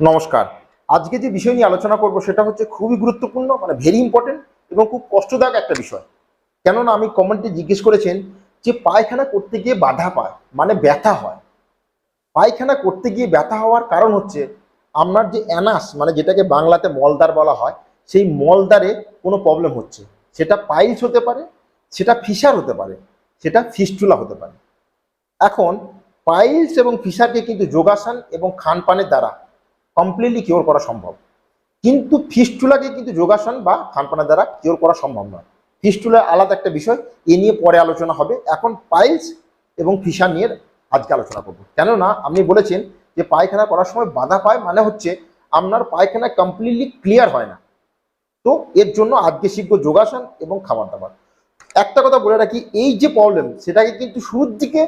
নমস্কার। আজকে যে বিষয় নিয়ে আলোচনা করব সেটা হচ্ছে খুবই গুরুত্বপূর্ণ মানে ভেরি ইম্পর্টেন্ট এবং খুব কষ্টদায়ক একটা বিষয়। কেননা আমি কমেন্টে জিজ্ঞেস করেছেন যে পায়খানা করতে গিয়ে বাধা পায় মানে ব্যথা হয়। পায়খানা করতে গিয়ে ব্যথা হওয়ার কারণ হচ্ছে আপনার যে অ্যানাস মানে যেটাকে বাংলাতে মলদার বলা হয়, সেই মলদারে কোনো প্রবলেম হচ্ছে। সেটা পাইলস হতে পারে, সেটা ফিসার হতে পারে, সেটা ফিস্টুলা হতে পারে। এখন পাইলস এবং ফিসারকে কিন্তু যোগাসন এবং খানপানের দ্বারা কমপ্লিটলি কিওর করা সম্ভব। কিন্তু ফিস্টুলাকে কিন্তু যোগাসন বা খানপানের দ্বারা কিওর করা সম্ভব নয়। ফিস্টুলা আলাদা একটা বিষয়, এ নিয়ে পরে আলোচনা হবে। এখন পাইলস এবং ফিসার নিয়ে আজকে আলোচনা করব। কেননা আপনি বলেছেন যে পায়খানা করার সময় বাধা পায় মানে হচ্ছে আপনার পায়খানা কমপ্লিটলি ক্লিয়ার হয় না। তো এর জন্য আজকে শিখব যোগাসন এবং খাবার দাবার একটা কথা বলে রাখি, এই যে প্রবলেম সেটাকে কিন্তু শুরুর দিকে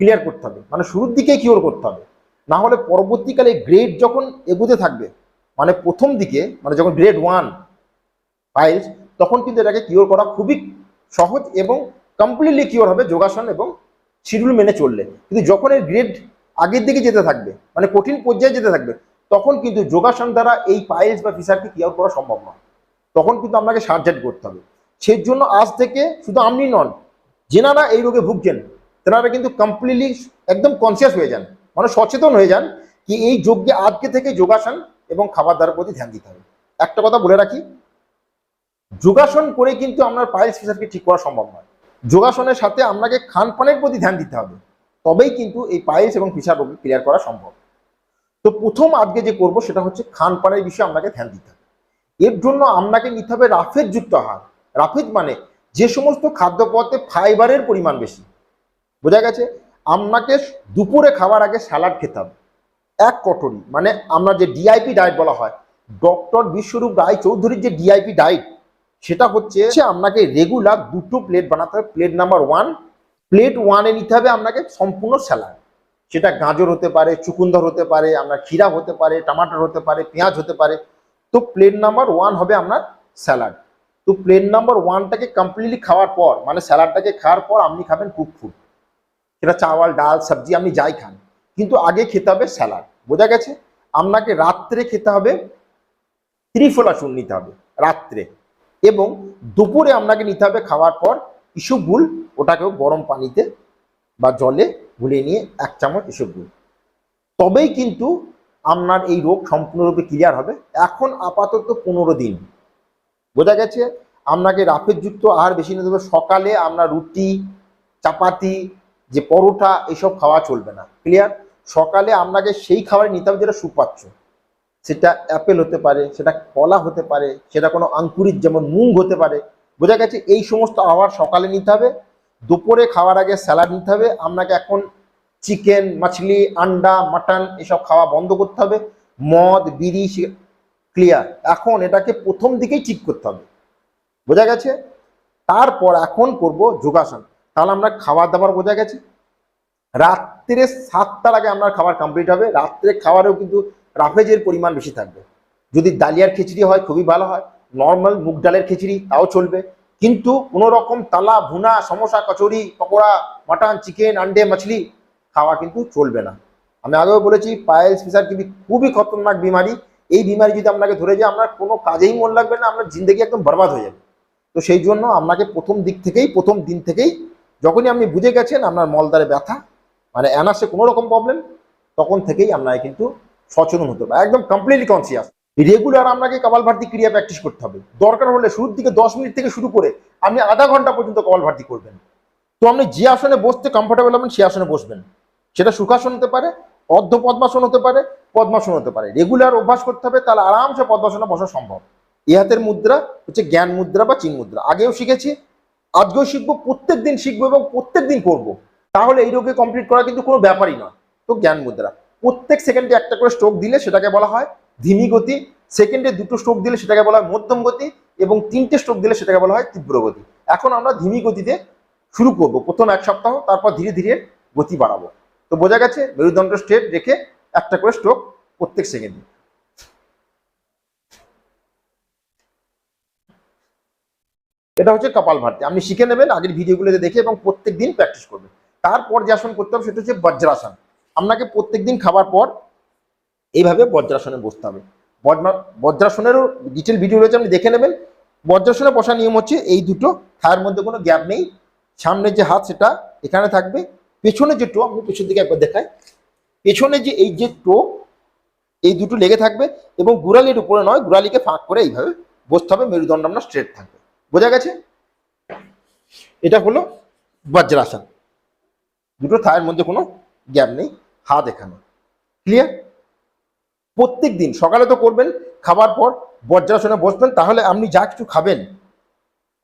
ক্লিয়ার করতে হবে। মানে শুরুর দিকে কিওর করতে হবে। না হলে পরবর্তীকালে গ্রেড যখন এগুতে থাকবে মানে প্রথম দিকে মানে যখন গ্রেড ওয়ান ফাইলস তখন কিন্তু এটাকে কিওর করা খুবই সহজ এবং কমপ্লিটলি কিওর হবে যোগাসন এবং শিডিউল মেনে চললে। কিন্তু যখন এর গ্রেড আগের দিকে যেতে থাকবে মানে কঠিন পর্যায়ে যেতে থাকবে, তখন কিন্তু যোগাসন দ্বারা এই পাইলস বা ফিসারকে কিওর করা সম্ভব নয়। তখন কিন্তু আপনাকে সার্জারি করতে হবে। সেই জন্য আজ থেকে শুধু আপনি নন, যেনারা এই রোগে ভুগছেন, তেনারা কিন্তু কমপ্লিটলি একদম কনসিয়াস হয়ে যান। মানে সচেতন হয়ে যান কি এই যজ্ঞে আজকে থেকে যোগাসন এবং খাবার দাবার প্রতি ধ্যান দিতে হবে। একটা কথা বলে রাখি, যোগাসন করে কিন্তু আপনার পাইলস ফিসারকে ঠিক করা সম্ভব নয়। যোগাসনের সাথে আপনাকে খানপানের প্রতি ধ্যান দিতে হবে, তবেই কিন্তু এই পাইলস এবং ফিসার রোগী ক্লিয়ার করা সম্ভব। তো প্রথম আজকে যে করব সেটা হচ্ছে খানপানের বিষয়ে আপনাকে ধ্যান দিতে হবে। এর জন্য আপনাকে নিতে হবে রাফেজ যুক্ত আহার। রাফেজ মানে যে সমস্ত খাদ্যপথে ফাইবারের পরিমাণ বেশি। বোঝা গেছে? আপনাকে দুপুরে খাবার আগে স্যালাড খেতে হবে। এক কটরি মানে আমরা যে ডিআইপি ডায়েট বলা হয়, ডক্টর বিশ্বরূপ রায় চৌধুরীর যে ডিআইপি ডায়েট সেটা হচ্ছে আপনাকে রেগুলার দুটো প্লেট বানাতে হবে। প্লেট নাম্বার ওয়ান প্লেট ওয়ানে নিতে হবে আপনাকে সম্পূর্ণ স্যালাড। সেটা গাজর হতে পারে, চুকুন্দর হতে পারে, আপনার ক্ষীরা হতে পারে, টমাটোর হতে পারে, পেঁয়াজ হতে পারে। তো প্লেট নাম্বার ওয়ান হবে আপনার স্যালাড। তো প্লেট নাম্বার ওয়ানটাকে কমপ্লিটলি খাওয়ার পর মানে স্যালাডটাকে খাওয়ার পর আপনি খাবেন কুক ফুড সেটা চাওয়াল, ডাল, সবজি আপনি যাই খান। কিন্তু আগে খেতে হবে স্যালাড। বোঝা গেছে? আপনাকে রাত্রে খেতে হবে, ত্রিফলা চুন নিতে হবে, রাত্রে। এবং দুপুরে আপনাকে নিতে হবে খাওয়ার পর ইসবগুল ওটাকেও গরম পানিতে বা জলে গুলিয়ে নিয়ে এক চামচ ইসবগুল তবেই কিন্তু আপনার এই রোগ সম্পূর্ণরূপে ক্লিয়ার হবে। এখন আপাতত পনেরো দিন। বোঝা গেছে? আপনাকে রাফেজযুক্ত আহার বেশি নিতে হবে সকালে আপনার রুটি, চাপাতি যে পরোটা, এসব খাওয়া চলবে না। ক্লিয়ার সকালে আপনাকে সেই খাবার নিতে হবে যেটা সুপাচ্য। সেটা অ্যাপেল হতে পারে, সেটা কলা হতে পারে, সেটা কোনো আঙ্কুরিত যেমন মুগ হতে পারে। বোঝা গেছে এই সমস্ত আবার সকালে নিতে হবে। দুপুরে খাওয়ার আগে স্যালাড নিতে হবে। আপনাকে এখন চিকেন মাছলি, আন্ডা মাটন এসব খাওয়া বন্ধ করতে হবে। মদ, বিড়ি ক্লিয়ার এখন এটাকে প্রথম দিকেই ঠিক করতে হবে। বোঝা গেছে? তারপর এখন করব যোগাসন। তাহলে আমরা খাবার দাবার বোঝা গেছে? রাত্রে সাতটার আগে আপনার খাবার কমপ্লিট হবে। রাত্রে খাবারেও কিন্তু রাফেজের পরিমাণ বেশি থাকবে। যদি ডালিয়ার খিচড়ি হয়, খুবই ভালো হয়। নর্মাল মুগ ডালের খিচড়ি, তাও চলবে। কিন্তু কোনো রকম তালা, ভুনা, সমোসা, কচুরি, পকোড়া, মাটন চিকেন আন্ডে মাছলি খাওয়া কিন্তু চলবে না। আমি আগেও বলেছি পায়েলস ফিসার কিন্তু খুবই খতরনাক বিমারি। এই বিমারি যদি আপনাকে ধরে যায়, আপনার কোনো কাজেই মন লাগবে না, আপনার জিন্দগি একদম বরবাদ হয়ে যাবে। তো সেই জন্য আপনাকে প্রথম দিক থেকেই, প্রথম দিন থেকেই যখনই আপনি বুঝে গেছেন আপনার মলদারে ব্যথা মানে অ্যানাসে কোনো রকম প্রবলেম তখন থেকেই আপনাকে কিন্তু সচেতন হতে হবে একদম কমপ্লিটলি কনসিয়াস রেগুলার আপনাকে কপালভারতি ক্রিয়া প্র্যাকটিস করতে হবে। দরকার হলে শুরুর দিকে দশ মিনিট থেকে শুরু করে আপনি আধা ঘণ্টা পর্যন্ত কপালভারতি করবেন। তো আপনি যে আসনে বসতে কমফোর্টেবল হবেন, সে আসনে বসবেন। সেটা সুখাসন হতে পারে অর্ধ পদ্মাসন হতে পারে, পদ্মাসন হতে পারে। রেগুলার অভ্যাস করতে হবে, তাহলে আরামসে পদ্মাসনে বসা সম্ভব। এ হাতের মুদ্রা হচ্ছে জ্ঞান মুদ্রা বা চিন মুদ্রা। আগেও শিখেছি আজকেও শিখব প্রত্যেক দিন শিখব এবং প্রত্যেক দিন করব। তাহলে এই রোগে কমপ্লিট করা কিন্তু কোনো ব্যাপারই নয়। তো জ্ঞান মুদ্রা, প্রত্যেক সেকেন্ডে একটা করে স্ট্রোক দিলে সেটাকে বলা হয় ধিমি গতি সেকেন্ডে দুটো স্ট্রোক দিলে সেটাকে বলা হয় মধ্যম গতি এবং তিনটে স্ট্রোক দিলে সেটাকে বলা হয় তীব্র গতি। এখন আমরা ধিমি গতিতে শুরু করব, প্রথম এক সপ্তাহ, তারপর ধীরে ধীরে গতি বাড়াবো। তো বোঝা গেছে, মেরুদণ্ড স্ট্রেট রেখে একটা করে স্ট্রোক প্রত্যেক সেকেন্ডে এটা হচ্ছে কপাল ভারতি। আপনি শিখে নেবেন, আগের ভিডিওগুলোতে দেখে এবং প্রত্যেক দিন প্র্যাকটিস করবেন। তারপর যে আসন করতে হবে সেটা হচ্ছে বজ্রাসন। আপনাকে প্রত্যেক দিন খাবার পর এইভাবে বজ্রাসনে বসতে হবে। বজ্রা- বজ্রাসনেরও ডিটেল ভিডিও রয়েছে, আপনি দেখে নেবেন। বজ্রাসনে বসার নিয়ম হচ্ছে এই দুটো, থায়ের মধ্যে কোনো গ্যাপ নেই। সামনের যে হাত, সেটা এখানে থাকবে। পেছনে যে টো আমি পেছন দিকে একবার দেখাই। পেছনে যে এই যে টো এই দুটো লেগে থাকবে এবং গুড়ালির উপরে নয়, গুড়ালিকে ফাঁক করে এইভাবে বসতে হবে। মেরুদণ্ড আপনার স্ট্রেট থাকবে। বোঝা গেছে? এটা হলো বজ্রাসন। দুটো থায়ের মধ্যে কোনো গ্যাপ নেই, হাত এখানে। ক্লিয়ার প্রত্যেক দিন সকালে তো করবেন, খাবার পর বজ্রাসনে বসবেন, তাহলে আপনি যা কিছু খাবেন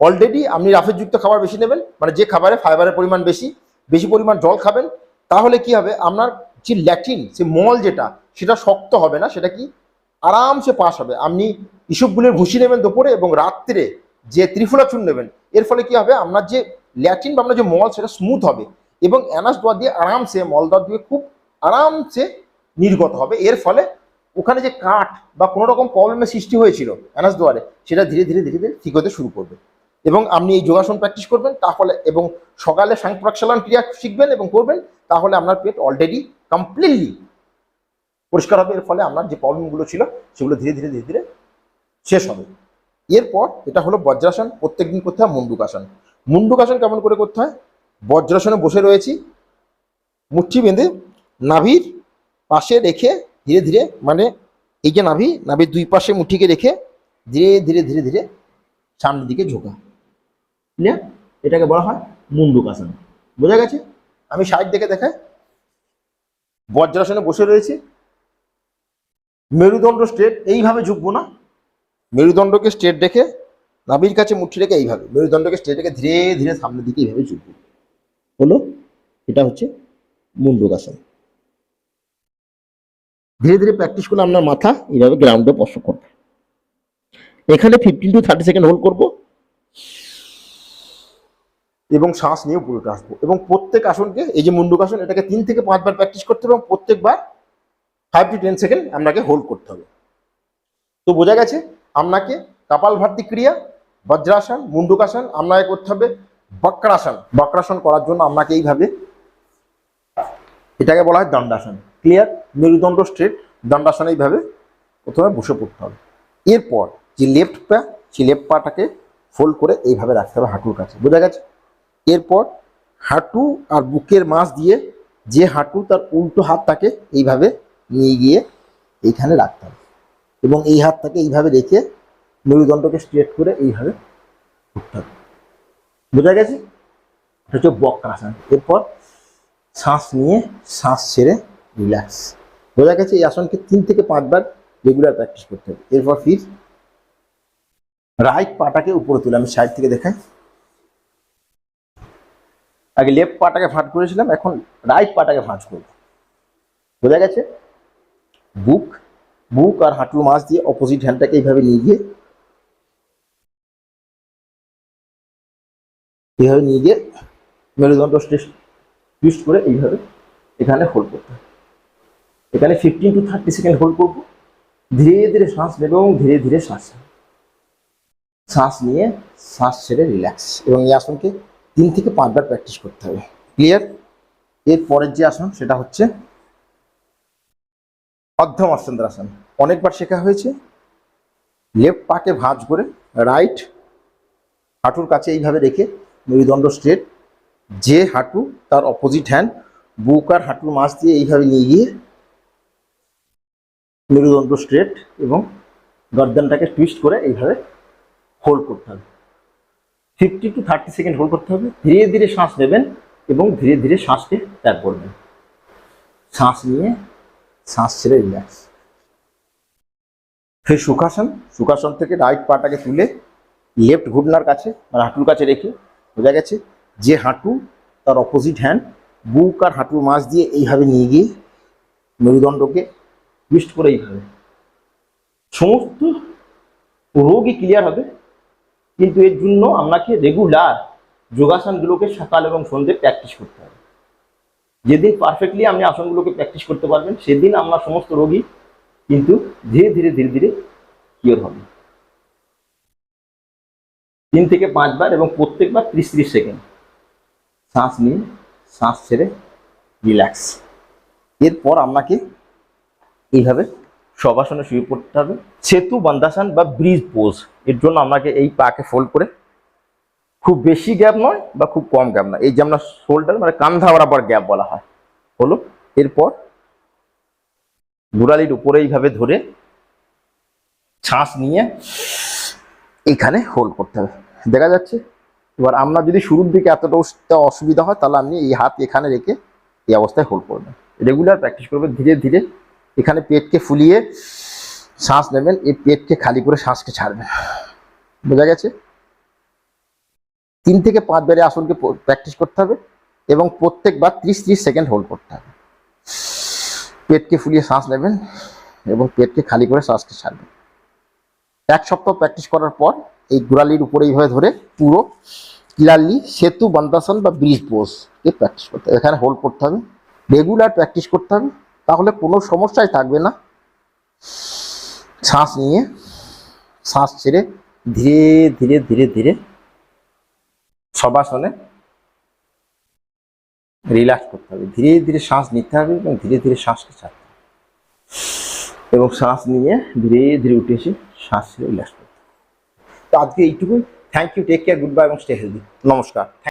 অলরেডি আপনি রাফের যুক্ত খাবার বেশি নেবেন মানে যে খাবারে ফাইবারের পরিমাণ বেশি বেশি পরিমাণ জল খাবেন, তাহলে কি হবে? আপনার যে ল্যাটিন সে মল যেটা, সেটা শক্ত হবে না, সেটা কি? আরামসে পাস হবে। আপনি ইসবগুলির ভুসি নেবেন দুপুরে এবং রাত্রে যে ত্রিফুলা চুন নেবেন, এর ফলে কি হবে? আপনার যে ল্যাটিন বা আপনার যে মল, সেটা স্মুথ হবে এবং অ্যানাস দোয়া দিয়ে আরামসে মলদার দিয়ে খুব আরামসে নির্গত হবে। এর ফলে ওখানে যে কাঠ বা কোনো রকম প্রবলেমের সৃষ্টি হয়েছিল অ্যানাস দোয়ারে, সেটা ধীরে ধীরে ধীরে ধীরে ঠিক হতে শুরু করবে। এবং আপনি এই যোগাসন প্র্যাকটিস করবেন তাহলে এবং সকালে সাং প্রক্ষালন ক্রিয়া শিখবেন এবং করবেন, তাহলে আপনার পেট অলরেডি কমপ্লিটলি পরিষ্কার হবে। এর ফলে আপনার যে প্রবলেমগুলো ছিল, সেগুলো ধীরে ধীরে ধীরে ধীরে শেষ হবে। এরপর এটা হলো বজ্রাসন, প্রত্যেকদিন করতে হয় মুন্ডুকাসন। মুন্ডুকাসন কেমন করে করতে হয়? বজ্রাসনে বসে রয়েছি, মুঠি বেঁধে নাভির পাশে রেখে ধীরে ধীরে মানে এই যে নাভি, নাভির দুই পাশে মুঠিকে রেখে ধীরে ধীরে ধীরে ধীরে সামনের দিকে ঝোঁকা। ক্লিয়ার এটাকে বলা হয় মুন্ডুকাসন। বোঝা গেছে? আমি সাইড দেখে দেখাই। বজ্রাসনে বসে রয়েছি। মেরুদণ্ড স্ট্রেট এইভাবে ঝুঁকবো না। মেরুদণ্ডকে স্ট্রেট রেখে নাভির কাছে মুঠি রেখে এইভাবে মেরুদণ্ডকে স্ট্রেট রেখে ধীরে ধীরে সামনের দিকে এইভাবে ঝুঁকবো হলো এটা হচ্ছে মুন্ডুকাসন। ধীরে ধীরে প্র্যাকটিস করলে আপনার মাথা, এইভাবে গ্রাউন্ডে স্পর্শ করবে এখানে fifteen to thirty second hold করব। এবং শ্বাস নিয়ে উপরে আসব। এবং প্রত্যেক আসনকে, এই যে মুন্ডুকাসন, এটাকে তিন থেকে পাঁচবার প্র্যাকটিস করতে হবে এবং প্রত্যেকবার ফাইভ টু টেন সেকেন্ড আপনাকে হোল্ড করতে হবে। তো বোঝা গেছে আপনাকে কপাল ভার্তি ক্রিয়া, বজ্রাসন, মুন্ডুকাসন আপনাকে করতে হবে বক্রাসন। বক্রাসন করার জন্য আপনাকে এইভাবে এটাকে বলা হয় দণ্ডাসন। ক্লিয়ার মেরুদণ্ড স্ট্রেট দণ্ডাসন এইভাবে প্রথমে বসে পড়তে হবে। এরপর যে লেফট পা, সেই লেফট পাটাকে ফোল্ড করে এইভাবে রাখতে হবে হাঁটুর কাছে। বোঝা গেছে? এরপর হাঁটু আর বুকের মাছ দিয়ে যে হাঁটু তার উল্টো হাতটাকে এইভাবে নিয়ে গিয়ে এইখানে রাখতে হবে। এবং এই হাতটাকে এইভাবে রেখে মেরুদণ্ডকে স্ট্রেট করে এইভাবে উঠতে হবে। বোঝা গেছে? এটা হচ্ছে বক্রাসন। এরপর শ্বাস নিয়ে শ্বাস ছেড়ে রিল্যাক্স বোঝা গেছে এই আসনকে তিন থেকে পাঁচবার রেগুলার প্র্যাকটিস করতে হবে। এরপর ফির রাইট পাটাকে উপরে তুলে আমি সাইড থেকে দেখাই। আগে লেফট পাটাকে ভাঁজ করেছিলাম, এখন রাইট পাটাকে ভাঁজ করব। বোঝা গেছে? বুক বুক আর হাঁটুর মাছ দিয়ে অপোজিট হ্যান্ডটাকে এইভাবে নিয়ে গিয়ে এইভাবে নিয়ে গিয়ে মেরুদণ্ড টুইস্ট করে এইভাবে এখানে হোল্ড করতে হবে এখানে fifteen to thirty second hold করব। ধীরে ধীরে শ্বাস নেবে এবং ধীরে ধীরে শ্বাস শ্বাস নিয়ে শ্বাস ছেড়ে রিল্যাক্স এবং এই আসনকে তিন থেকে পাঁচবার প্র্যাকটিস করতে হবে। ক্লিয়ার এর পরের যে আসন, সেটা হচ্ছে অর্ধমর্চন্দ্রাসন অনেকবার শেখা হয়েছে। লেফট পাকে ভাঁজ করে, রাইট হাঁটুর কাছে এইভাবে রেখে মেরুদণ্ড স্ট্রেট যে হাঁটু তার অপোজিট হ্যান্ড বুক আর হাঁটুর মাছ দিয়ে এইভাবে নিয়ে গিয়ে মেরুদণ্ড স্ট্রেট এবং গর্দানটাকে টুইস্ট করে এইভাবে হোল্ড করতে হবে। Fifty to thirty second hold করতে হবে। ধীরে ধীরে শ্বাস নেবেন এবং ধীরে ধীরে শ্বাসকে ত্যাগ করবেন। শ্বাস নিয়ে, শ্বাস ছেড়ে রিল্যাক্স ফের সুখাসন সুখাসন থেকে রাইট পাটাকে তুলে লেফট ঘুটনার কাছে মানে হাঁটুর কাছে রেখে বোঝা গেছে যে হাঁটু তার অপোজিট হ্যান্ড বুক আর হাঁটুর মাছ দিয়ে এইভাবে নিয়ে গিয়ে মেরুদণ্ডকে টুইস্ট করে এইভাবে। সমস্ত রোগই ক্লিয়ার হবে, কিন্তু এর জন্য আপনাকে রেগুলার যোগাসনগুলোকে সকাল এবং সন্ধ্যে প্র্যাকটিস করতে হবে। যেদিন পারফেক্টলি আপনি আসনগুলোকে প্র্যাকটিস করতে পারবেন, সেদিন আপনার সমস্ত রোগী কিন্তু ধীরে ধীরে ধীরে ধীরে কিওর হবে। তিন থেকে পাঁচবার এবং প্রত্যেকবার ত্রিশ ত্রিশ সেকেন্ড। শ্বাস নিয়ে শ্বাস ছেড়ে রিল্যাক্স এরপর আপনাকে এইভাবে সবাসনে শুয়ে পড়তে হবে। সেতু বান্দাসান বা ব্রিজ পোজ এর জন্য আপনাকে এই পাকে ফোল্ড করে খুব বেশি গ্যাপ নয় বা খুব কম গ্যাপ নয়। এই যে আমরা শোল্ডার মানে কান্ধা বরাবর গ্যাপ বলা হয়। হলো, এরপর দুরালির উপরে এইভাবে ধরে শ্বাস নিয়ে এখানে হোল্ড করতে হবে। দেখা যাচ্ছে, এবার আমরা যদি শুরুর দিকে এতটা অসুবিধা হয়, তাহলে আপনি এই হাত এখানে রেখে এই অবস্থায় হোল্ড করবেন। রেগুলার প্র্যাকটিস করবেন, ধীরে ধীরে এখানে পেটকে ফুলিয়ে শ্বাস নেবেন, এই পেটকে খালি করে শ্বাসকে ছাড়বেন। বোঝা গেছে? তিন থেকে পাঁচ বারে আসনকে প্র্যাকটিস করতে হবে এবং প্রত্যেকবার ত্রিশ ত্রিশ সেকেন্ড হোল্ড করতে হবে। পেটকে ফুলিয়ে শ্বাস নেবেন এবং পেটকে খালি করে শ্বাসকে ছাড়বেন। এক সপ্তাহ প্র্যাকটিস করার পর এই গোড়ালির উপরে এইভাবে ধরে পুরো ক্লিয়ারলি সেতু, বান্দাসন বা ব্রিজ পোজ এ প্র্যাকটিস করতে হবে। এখানে হোল্ড করতে হবে। রেগুলার প্র্যাকটিস করতে হবে। তাহলে কোনো সমস্যাই থাকবে না। শ্বাস নিয়ে শ্বাস ছেড়ে ধীরে ধীরে ধীরে ধীরে সবাসনে রিল্যাক্স করতে হবে। ধীরে ধীরে শ্বাস নিতে হবে এবং ধীরে ধীরে শ্বাসকে ছাড়তে হবে। এবং শ্বাস নিয়ে ধীরে ধীরে উঠে এসে শ্বাস রিল্যাক্স করতে হবে। তো আজকে এইটুকুই। Thank you take care good bye এবং স্টে হেলদি নমস্কার।